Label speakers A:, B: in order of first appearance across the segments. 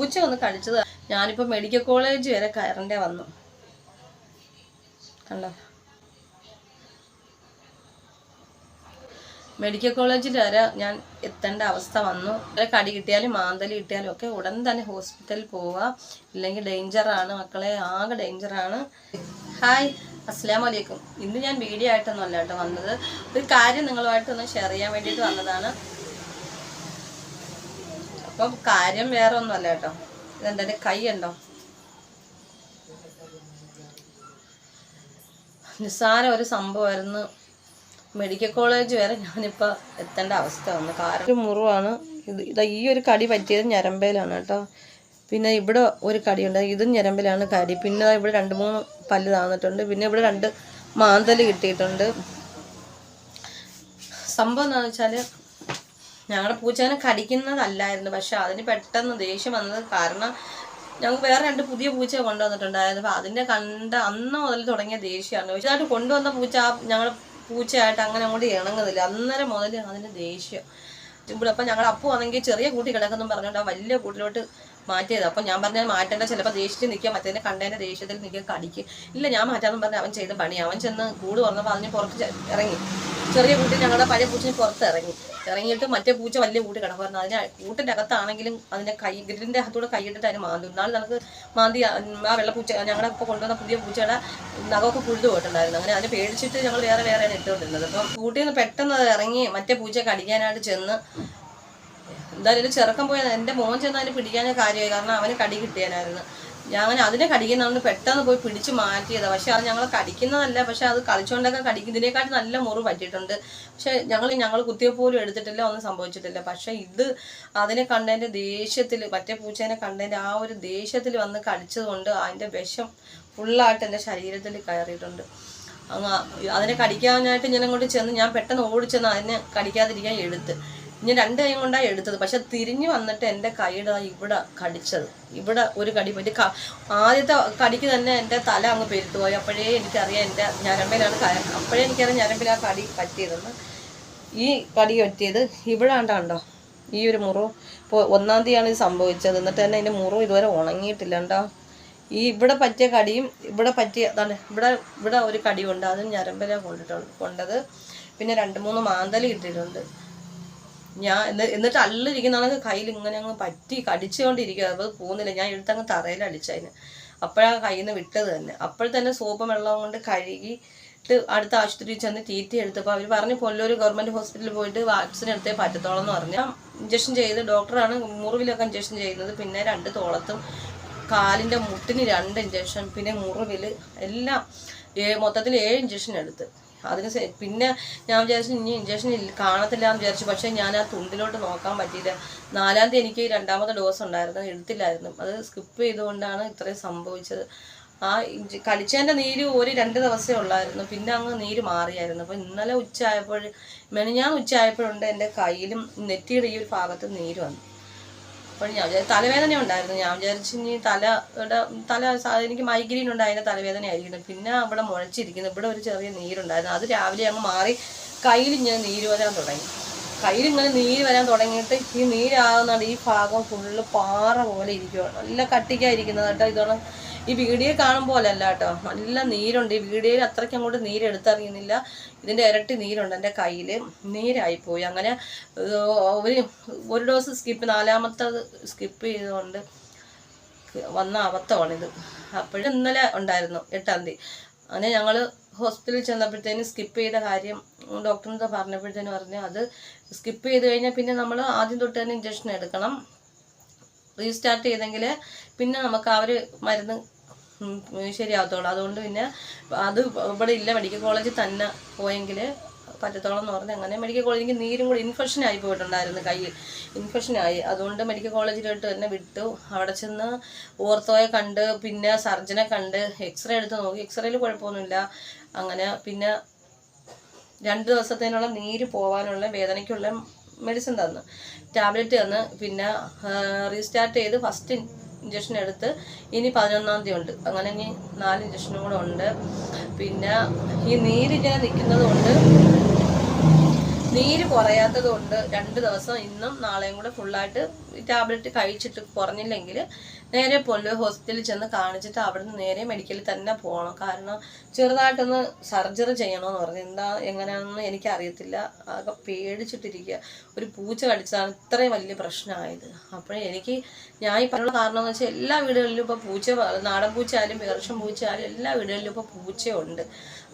A: പൂച്ച ഒന്ന് കടിച്ചത് ഞാനിപ്പോൾ മെഡിക്കൽ കോളേജ് വരെ കയറണ്ടേ വന്നു. കണ്ടോ? മെഡിക്കൽ കോളേജിൽ വരെ ഞാൻ എത്തേണ്ട അവസ്ഥ വന്നു. കടി കിട്ടിയാലും മാന്തലി കിട്ടിയാലും ഒക്കെ ഉടൻ തന്നെ ഹോസ്പിറ്റലിൽ പോവുക ഇല്ലെങ്കിൽ ഡേഞ്ചറാണ് മക്കളെ ആകെ ഡേഞ്ചറാണ് ഹായ് അസ്സാം വലൈക്കും ഇന്ന് ഞാൻ വീഡിയോ ആയിട്ടൊന്നും അല്ല കേട്ടോ വന്നത്. ഒരു കാര്യം നിങ്ങളുമായിട്ടൊന്ന് ഷെയർ ചെയ്യാൻ വേണ്ടിയിട്ട് വന്നതാണ്. അപ്പം കാര്യം വേറെ ഒന്നുമല്ല കേട്ടോ. ഇതെന്താ എന്റെ കൈ ഉണ്ടോ? നിസ്സാര ഒരു സംഭവമായിരുന്നു. മെഡിക്കൽ കോളേജ് വരെ ഞാനിപ്പോൾ എത്തേണ്ട അവസ്ഥ വന്നു. കാരണം മുറിവാണ്. ഇത് ഇതാ ഈ ഒരു കടി പറ്റിയത് ഞരമ്പയിലാണ് കേട്ടോ. പിന്നെ ഇവിടെ ഒരു കടിയുണ്ട്. ഇതും ഞരമ്പിലാണ് കടി. പിന്നെ ഇവിടെ രണ്ട് മൂന്ന് പല്ല് താന്നിട്ടുണ്ട്. പിന്നെ ഇവിടെ രണ്ട് മാന്തൽ കിട്ടിയിട്ടുണ്ട്. സംഭവം എന്താണെന്ന് വെച്ചാൽ ഞങ്ങളുടെ പൂച്ചേനെ കടിക്കുന്നതല്ലായിരുന്നു. പക്ഷെ അതിന് പെട്ടെന്ന് ദേഷ്യം വന്നത് കാരണം ഞങ്ങൾക്ക് വേറെ രണ്ട് പുതിയ പൂച്ച കൊണ്ടുവന്നിട്ടുണ്ടായിരുന്നു. അപ്പോൾ അതിന്റെ കണ്ട അന്ന് മുതൽ തുടങ്ങിയ ദേഷ്യമാണ്. പക്ഷേ അതായിട്ട് കൊണ്ടുവന്ന പൂച്ച ആ ഞങ്ങളുടെ പൂച്ചയായിട്ട് അങ്ങനെ അങ്ങോട്ട് ഇണങ്ങുന്നില്ല. അന്നേരം മുതൽ അതിന് ദേഷ്യം ഇവിടെ അപ്പം ഞങ്ങൾ അപ്പു ആണെങ്കിൽ ചെറിയ കൂട്ടി കിടക്കുന്നു പറഞ്ഞുകൊണ്ട് ആ വലിയ കൂട്ടിലോട്ട് മാറ്റിയത്. അപ്പം ഞാൻ പറഞ്ഞാൽ മാറ്റേണ്ട. ചിലപ്പോൾ ദേഷ്യത്തിൽ നിൽക്കുക മറ്റേതിനെ കണ്ടതിന്റെ ദേഷ്യത്തിൽ നിൽക്കുക കടിക്കും. ഇല്ല ഞാൻ മാറ്റാമെന്ന് പറഞ്ഞ് അവൻ ചെയ്ത പണി. അവൻ ചെന്ന് കൂട് പറഞ്ഞപ്പോൾ അതിന് പുറത്ത് ഇറങ്ങി. ചെറിയ കൂട്ടിൽ ഞങ്ങളുടെ പഴയ പൂച്ചിന് പുറത്ത് ഇറങ്ങി ഇറങ്ങിയിട്ട് മറ്റേ പൂച്ച വലിയ കൂട്ടി കിടക്കുമായിരുന്നു അതിന് കൂട്ടിന്റെ അകത്താണെങ്കിലും അതിന്റെ കൈ ഗ്രില്ലിന്റെ അകത്തൂടെ കൈയിട്ടിട്ട് അതിന് മാന്തി. നാളെ നമുക്ക് മാന്തി ആ വെള്ളപ്പൂച്ച ഞങ്ങളുടെ ഇപ്പോൾ കൊണ്ടുവന്ന പുതിയ പൂച്ചയുടെ നഖമൊക്കെ പുഴുതു പോയിട്ടുണ്ടായിരുന്നു. അങ്ങനെ അതിനെ പേടിച്ചിട്ട് ഞങ്ങൾ വേറെ വേറെയാണ് ഇട്ടുകൊണ്ടിരുന്നത്. അപ്പോൾ കൂട്ടിൽ നിന്ന് പെട്ടെന്ന് ഇറങ്ങി മറ്റേ പൂച്ച കടിക്കാനായിട്ട് ചെന്ന് എന്തായാലും ചെറുക്കം പോയത് എന്റെ മോൻ ചെന്ന് അതിന് പിടിക്കാനേ കാര്യമായി. കാരണം അവന് കടി കിട്ടിയാനായിരുന്നു. ഞാൻ അങ്ങനെ അതിനെ കടിക്കുന്നതുകൊണ്ട് പെട്ടെന്ന് പോയി പിടിച്ച് മാറ്റിയതാണ് പക്ഷെ അത് ഞങ്ങൾ കടിക്കുന്നതല്ല പക്ഷെ അത് കളിച്ചുകൊണ്ടൊക്കെ കടിക്കും. നല്ല മുറിവ് പറ്റിയിട്ടുണ്ട്. പക്ഷെ ഞങ്ങൾ ഞങ്ങൾ കുത്തിയെ പോലും എടുത്തിട്ടില്ല ഒന്നും സംഭവിച്ചിട്ടില്ല. പക്ഷെ ഇത് അതിനെ കണ്ടതിന്റെ ദേഷ്യത്തിൽ മറ്റേ പൂച്ചേനെ കണ്ടതിന്റെ ആ ഒരു ദേഷ്യത്തിൽ വന്ന് കടിച്ചതുകൊണ്ട് അതിന്റെ വിഷം ഫുള്ളായിട്ട് എന്റെ ശരീരത്തിൽ കയറിയിട്ടുണ്ട്. അങ്ങ് അതിനെ കടിക്കാനായിട്ട് ഞാൻ അങ്ങോട്ട് ചെന്ന് ഞാൻ പെട്ടെന്ന് ഓടിച്ചെന്ന് അതിനെ കടിക്കാതിരിക്കാൻ എടുത്ത് ഞാൻ രണ്ട് കൈ കൊണ്ടാണ് എടുത്തത്. പക്ഷെ തിരിഞ്ഞു വന്നിട്ട് എന്റെ കൈയുടെ ഇവിടെ കടിച്ചത്. ഇവിടെ ഒരു കടി പറ്റി ആദ്യത്തെ കടിക്ക് തന്നെ എന്റെ തല അങ്ങ് പെരുത്തുപോയി അപ്പോഴേ എനിക്കറിയാം എന്റെ ഞരമ്പിലാണ് അപ്പോഴേ എനിക്കറിയാം ഞരമ്പിൽ ആ കടി പറ്റിയതെന്ന്. ഈ കടി പറ്റിയത് ഇവിടെ കണ്ടോ? ഈ ഒരു മുറിവ് ഇപ്പോൾ ഒന്നാം തീയതിയാണ് ഇത് സംഭവിച്ചത്. എന്നിട്ട് തന്നെ അതിന്റെ മുറിവ് ഇതുവരെ ഉണങ്ങിയിട്ടില്ല ഉണ്ടോ ഈ ഇവിടെ പറ്റിയ കടിയും ഇവിടെ പറ്റിയ അതാണ് ഇവിടെ ഇവിടെ ഒരു കടിയുണ്ട് അതും ഞരമ്പിലാണ് കൊണ്ടിട്ടുണ്ട് കൊണ്ടത്. പിന്നെ രണ്ട് മൂന്ന് മാന്തൽ കിട്ടിയിട്ടുണ്ട് ഞാൻ എന്നി- എന്നിട്ട് അള്ളിരിക്കുന്നതാണ് കയ്യിൽ ഇങ്ങനെ അങ്ങ് പറ്റി കടിച്ചുകൊണ്ടിരിക്കുക അപ്പോൾ പോകുന്നില്ല. ഞാൻ എടുത്തങ്ങ് തറയിൽ അടിച്ചതിന്. അപ്പോഴാണ് കയ്യിൽ നിന്ന് വിട്ടത് തന്നെ. അപ്പോൾ തന്നെ സോപ്പ് വെള്ളം കൊണ്ട് കഴുകിയിട്ട് അടുത്ത ആശുപത്രിയിൽ ചെന്ന് തീറ്റി എടുത്തപ്പോൾ അവർ പറഞ്ഞു പൊല്ലൂർ ഗവൺമെന്റ് ഹോസ്പിറ്റലിൽ പോയിട്ട് വാക്സിൻ എടുത്തേ പറ്റത്തോളം എന്ന് പറഞ്ഞാൽ ഇഞ്ചക്ഷൻ ചെയ്ത് ഡോക്ടറാണ് മുറിവിലൊക്കെ ഇഞ്ചക്ഷൻ ചെയ്യുന്നത്. പിന്നെ രണ്ട് തോളത്തും കാലിന്റെ മുട്ടിന് രണ്ട് ഇഞ്ചക്ഷൻ പിന്നെ മുറിവിൽ എല്ലാം മൊത്തത്തിൽ ഏഴ് ഇഞ്ചക്ഷൻ എടുത്ത്. അതിന് പിന്നെ ഞാൻ വിചാരിച്ചു ഇനി ഇഞ്ചക്ഷൻ കാണത്തില്ല എന്ന് വിചാരിച്ചു. പക്ഷേ ഞാൻ ആ തുണ്ടിലോട്ട് നോക്കാൻ പറ്റിയില്ല. നാലാം തീയതി എനിക്ക് രണ്ടാമത്തെ ഡോസ് ഉണ്ടായിരുന്നു. എടുത്തില്ലായിരുന്നു. അത് സ്കിപ്പ് ചെയ്തുകൊണ്ടാണ് ഇത്രയും സംഭവിച്ചത്. ആ ഇഞ്ചി കളിച്ചതിന്റെ നീര് ഒരു രണ്ട് ദിവസമേ ഉള്ളായിരുന്നു. പിന്നെ അങ്ങ് നീര് മാറിയായിരുന്നു. അപ്പോൾ ഇന്നലെ ഉച്ച ആയപ്പോൾ മെനിഞ്ഞാന്ന് ഉച്ച ആയപ്പോഴുണ്ട് എന്റെ കയ്യിലും നെറ്റിയുടെ ഈ ഒരു ഭാഗത്ത് നീര് വന്നു. അപ്പോൾ ഞാൻ വിചാരിച്ചു തലവേദന ഉണ്ടായിരുന്നു. ഞാൻ വിചാരിച്ചു ഇനി തലയുടെ തല എനിക്ക് മൈഗ്രെയിൻ ഉണ്ട് അതിന്റെ തലവേദന ആയിരിക്കുന്നു പിന്നെ അവിടെ മുഴച്ചിരിക്കുന്നു. ഇവിടെ ഒരു ചെറിയ നീരുണ്ടായിരുന്നു. അത് രാവിലെ അങ്ങ് മാറി കയ്യിൽ ഇങ്ങനെ നീര് വരാൻ തുടങ്ങി. കയ്യിൽ ഇങ്ങനെ നീര് വരാൻ തുടങ്ങിയിട്ട് ഈ നീരാകുന്നുണ്ട് ഈ ഭാഗം ഫുള്ള് പാറ പോലെ ഇരിക്കുകയാണ് നല്ല കട്ടിക്കായിരിക്കുന്നത് കേട്ടോ. ഇതോളം ഈ വീഡിയോ കാണുമ്പോൾ അല്ല കേട്ടോ. നല്ല നീരുണ്ട്. ഈ വീഡിയോയിൽ അത്രയ്ക്ക് അങ്ങോട്ട് നീരെടുത്തറിയുന്നില്ല. ഇതിന്റെ ഇരട്ടി നീരുണ്ട് എന്റെ കയ്യിൽ നീരായിപ്പോയി അങ്ങനെ ഒരു ഒരു ഡോസ് സ്കിപ്പ് നാലാമത്തെ സ്കിപ്പ് ചെയ്തുകൊണ്ട് വന്ന അബദ്ധമാണിത് അപ്പോഴും ഇന്നലെ ഉണ്ടായിരുന്നു എട്ടാം തീയതി. അങ്ങനെ ഞങ്ങൾ ഹോസ്പിറ്റലിൽ ചെന്നപ്പോഴത്തേനും സ്കിപ്പ് ചെയ്ത കാര്യം ഡോക്ടറിനെ പറഞ്ഞപ്പോഴത്തേനും പറഞ്ഞു അത് സ്കിപ്പ് ചെയ്ത് കഴിഞ്ഞാൽ പിന്നെ നമ്മൾ ആദ്യം തൊട്ട് തന്നെ ഇഞ്ചക്ഷൻ എടുക്കണം. റീസ്റ്റാർട്ട് ചെയ്തെങ്കിൽ പിന്നെ നമുക്ക് ആ ഒരു മരുന്ന് ഉം, ശരിയാവത്തുള്ളൂ. അതുകൊണ്ട് പിന്നെ അത് ഇവിടെ ഇല്ല. മെഡിക്കൽ കോളേജിൽ തന്നെ പോയെങ്കിൽ പറ്റത്തോളം എന്ന് പറഞ്ഞ് അങ്ങനെ മെഡിക്കൽ കോളേജിൽ എനിക്ക് നീരും കൂടി ഇൻഫെക്ഷൻ ആയി പോയിട്ടുണ്ടായിരുന്നു കയ്യിൽ. ഇൻഫെക്ഷൻ ആയി. അതുകൊണ്ട് മെഡിക്കൽ കോളേജിലോട്ട് തന്നെ വിട്ടു. അവിടെ ചെന്ന് ഓർത്തോയെ കണ്ട് പിന്നെ സർജനെ കണ്ട് എക്സ്റേ എടുത്ത് നോക്കി. എക്സ്റേയിൽ കുഴപ്പമൊന്നുമില്ല. അങ്ങനെ പിന്നെ രണ്ട് ദിവസത്തേനുള്ള നീര് പോവാനുള്ള വേദനയ്ക്കുള്ള മെഡിസിൻ തന്നു. ടാബ്ലറ്റ് തന്ന്. പിന്നെ റീസ്റ്റാർട്ട് ചെയ്ത് ഫസ്റ്റ് ഇഞ്ചക്ഷൻ എടുത്ത് ഇനി പതിനൊന്നാം തീയതി ഉണ്ട്. അങ്ങനെ ഇനി നാല് ഇഞ്ചക്ഷനും കൂടെ ഉണ്ട്. പിന്നെ ഈ നീരിങ്ങനെ നിൽക്കുന്നത് കൊണ്ട് നീര് കുറയാത്തത് കൊണ്ട് രണ്ട് ദിവസം ഇന്നും നാളെയും കൂടെ ഫുള്ളായിട്ട് ടാബ്ലറ്റ് കഴിച്ചിട്ട് കുറഞ്ഞില്ലെങ്കിൽ നേരെ പോലെ ഹോസ്പിറ്റലിൽ ചെന്ന് കാണിച്ചിട്ട് അവിടുന്ന് നേരെ മെഡിക്കലിൽ തന്നെ പോകണം. കാരണം ചെറുതായിട്ടൊന്ന് സർജറി ചെയ്യണമെന്ന് പറഞ്ഞു. എന്താ എങ്ങനെയാണെന്ന് എനിക്കറിയത്തില്ല. അതൊക്കെ പേടിച്ചിട്ടിരിക്കുക. ഒരു പൂച്ച കടിച്ചതാണ് ഇത്രയും വലിയ പ്രശ്നമായത്. അപ്പോഴേ എനിക്ക് ഞാൻ ഈ പറഞ്ഞ കാരണം എന്ന് വെച്ചാൽ എല്ലാ വീടുകളിലും ഇപ്പോൾ പൂച്ച നാടൻ പൂച്ചയാലും പൂച്ച ആയാലും എല്ലാ വീടുകളിലും ഇപ്പോൾ പൂച്ചയുണ്ട്.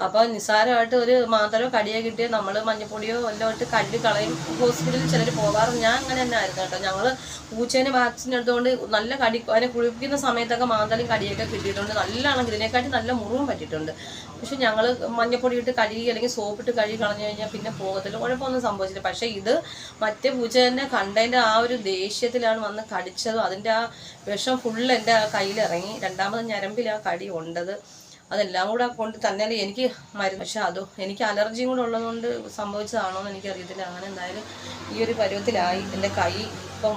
A: അപ്പോൾ നിസ്സാരമായിട്ട് ഒരു മാത്രമോ കടിയോ കിട്ടിയോ നമ്മൾ മഞ്ഞപ്പൊടിയോ എല്ലാം ഇട്ട് കല്ല് കളയും. ഹോസ്പിറ്റലിൽ ചിലർ പോകാറ്. ഞാൻ അങ്ങനെ തന്നെ ആയിരുന്നു കേട്ടോ. ഞങ്ങൾ പൂച്ചേനെ വാക്സിൻ നല്ല കടി അതിനെ കുളിപ്പിക്കുന്ന സമയത്തൊക്കെ മാന്തലും കടിയൊക്കെ കിട്ടിയിട്ടുണ്ട്. നല്ലതാണെങ്കിൽ ഇതിനെക്കാട്ടി നല്ല മുറിവും പറ്റിയിട്ടുണ്ട്. പക്ഷെ ഞങ്ങൾ മഞ്ഞപ്പൊടി ഇട്ട് കഴുകി അല്ലെങ്കിൽ സോപ്പിട്ട് കഴുകി കളഞ്ഞു കഴിഞ്ഞാൽ പിന്നെ പോകത്തില്ല. കുഴപ്പമൊന്നും സംഭവിച്ചില്ല. പക്ഷേ ഇത് മറ്റേ പൂച്ചേനെ കണ്ടതിന്റെ ആ ഒരു ദേഷ്യത്തിലാണ് വന്ന് കടിച്ചതും. അതിന്റെ ആ വിഷം ഫുള്ള് എന്റെ ആ കയ്യിലിറങ്ങി രണ്ടാമത് ഞരമ്പിൽ ആ കടി ഉണ്ടത്. അതെല്ലാം കൂടെ കൊണ്ട് തന്നെ എനിക്ക് മരുന്ന്. പക്ഷെ അതോ എനിക്ക് അലർജിയും കൂടെ ഉള്ളതുകൊണ്ട് സംഭവിച്ചതാണോ എന്ന് എനിക്കറിയത്തില്ല. അങ്ങനെ എന്തായാലും ഈ ഒരു പരുവത്തിലായി. എന്റെ കൈ ഇപ്പം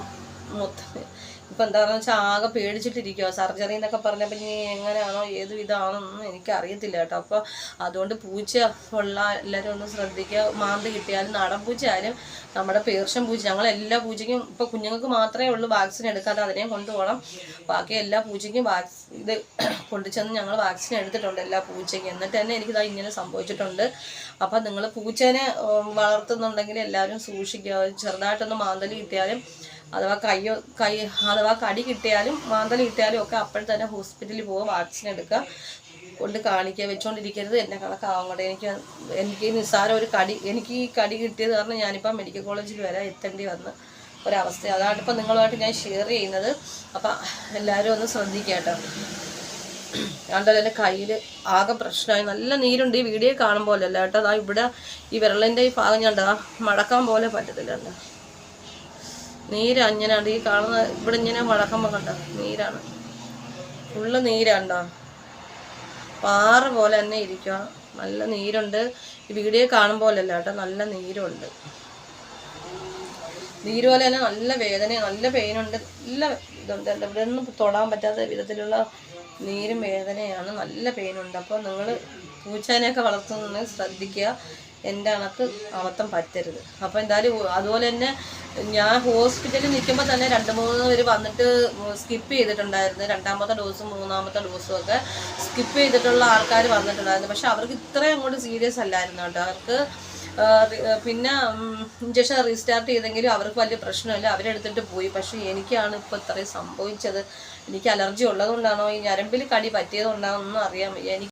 A: മൊത്തം ഇപ്പം എന്താണെന്ന് വെച്ചാൽ ആകെ പേടിച്ചിട്ടിരിക്കുക സർജറി എന്നൊക്കെ പറഞ്ഞപ്പോൾ ഇനി എങ്ങനെയാണോ ഏത് വിധമാണെന്നൊന്നും എനിക്ക് അറിയത്തില്ല കേട്ടോ. അപ്പോൾ അതുകൊണ്ട് പൂച്ച ഉള്ള എല്ലാവരും ഒന്ന് ശ്രദ്ധിക്കുക. മാന്ത് കിട്ടിയാലും നാടൻ പൂച്ച ആയാലും നമ്മുടെ പേർഷ്യൻ പൂച്ച ഞങ്ങൾ എല്ലാ പൂച്ചയ്ക്കും ഇപ്പോൾ കുഞ്ഞുങ്ങൾക്ക് മാത്രമേ ഉള്ളൂ വാക്സിൻ എടുക്കാതെ അതിനെയും കൊണ്ടുപോകണം. ബാക്കി എല്ലാ പൂച്ചയ്ക്കും വാക്സ് ഇത് കൊണ്ടുചെന്ന് ഞങ്ങൾ വാക്സിൻ എടുത്തിട്ടുണ്ട് എല്ലാ പൂച്ചയ്ക്കും. എന്നിട്ട് തന്നെ എനിക്കിതാ ഇങ്ങനെ സംഭവിച്ചിട്ടുണ്ട്. അപ്പം നിങ്ങൾ പൂച്ചേനെ വളർത്തുന്നുണ്ടെങ്കിൽ എല്ലാവരും സൂക്ഷിക്കുക. ചെറുതായിട്ടൊന്ന് മാന്തൽ കിട്ടിയാലും അഥവാ കയ്യോ കൈ അഥവാ കടി കിട്ടിയാലും മാന്തൽ കിട്ടിയാലും ഒക്കെ അപ്പോൾ തന്നെ ഹോസ്പിറ്റലിൽ പോവുക വാക്സിൻ എടുക്കുക കൊണ്ട് കാണിക്കുക വെച്ചുകൊണ്ടിരിക്കരുത് എന്നെ കണക്കാവങ്ങോട്ടെ എനിക്ക് എനിക്ക് നിസ്സാരം ഒരു കടി എനിക്ക് ഈ കടി കിട്ടിയത് കാരണം ഞാനിപ്പോൾ മെഡിക്കൽ കോളേജിൽ വരെ എത്തേണ്ടി വന്ന ഒരവസ്ഥ. അതാണ് ഇപ്പം നിങ്ങളുമായിട്ട് ഞാൻ ഷെയർ ചെയ്യുന്നത്. അപ്പം എല്ലാവരും ഒന്ന് ശ്രദ്ധിക്കട്ടോ കേട്ടോ. എന്റെ കയ്യിൽ ആകെ പ്രശ്നമായി. നല്ല നീരുണ്ട്. ഈ വീഡിയോ കാണുമ്പോൾ കേട്ടോ. അതാ ഇവിടെ ഈ വിരളിന്റെ ഈ ഭാഗം ഞാൻ മടക്കാൻ പോലെ പറ്റത്തില്ല കേട്ടോ. നീര് അങ്ങനെയാണ് ഈ കാണുന്ന ഇവിടെ ഇങ്ങനെ മടക്കുമ്പോൾ കണ്ട നീരാണ്. ഫുള്ള് നീരാണ്ടോ പാറ പോലെ തന്നെ ഇരിക്കുക നല്ല നീരുണ്ട്. ഈ വീഡിയോ കാണും പോലല്ല കേട്ടോ. നല്ല നീരുണ്ട്. നീര് പോലെ തന്നെ നല്ല വേദന നല്ല പെയിനുണ്ട് നല്ല ഇതുണ്ട് ഇവിടെ ഒന്നും തൊടാൻ പറ്റാത്ത വിധത്തിലുള്ള നീരും വേദനയാണ്. നല്ല പെയിനുണ്ട് അപ്പോൾ നിങ്ങൾ പൂച്ചേനെയൊക്കെ വളർത്തുന്നത് ശ്രദ്ധിക്കുക. എന്റെ കണക്ക് അമത്തം പറ്റരുത്. അപ്പോൾ എന്തായാലും അതുപോലെ തന്നെ ഞാൻ ഹോസ്പിറ്റലിൽ നിൽക്കുമ്പോൾ തന്നെ രണ്ട് മൂന്ന് പേര് വന്നിട്ട് സ്കിപ്പ് ചെയ്തിട്ടുണ്ടായിരുന്നു. രണ്ടാമത്തെ ഡോസും മൂന്നാമത്തെ ഡോസും ഒക്കെ സ്കിപ്പ് ചെയ്തിട്ടുള്ള ആൾക്കാർ വന്നിട്ടുണ്ടായിരുന്നു. പക്ഷെ അവർക്ക് ഇത്രയും അങ്ങോട്ട് സീരിയസ് അല്ലായിരുന്നു കേട്ടോ. അവർക്ക് പിന്നെ ഇഞ്ചക്ഷൻ റീസ്റ്റാർട്ട് ചെയ്തെങ്കിലും അവർക്ക് വലിയ പ്രശ്നമില്ല. അവരെടുത്തിട്ട് പോയി. പക്ഷെ എനിക്കാണ് ഇപ്പോൾ ഇത്രയും സംഭവിച്ചത്. എനിക്ക് അലർജി ഉള്ളതുകൊണ്ടാണോ ഈ ഞരമ്പിൽ കടി പറ്റിയതുകൊണ്ടാണോ ഒന്നും അറിയാൻ എനിക്ക്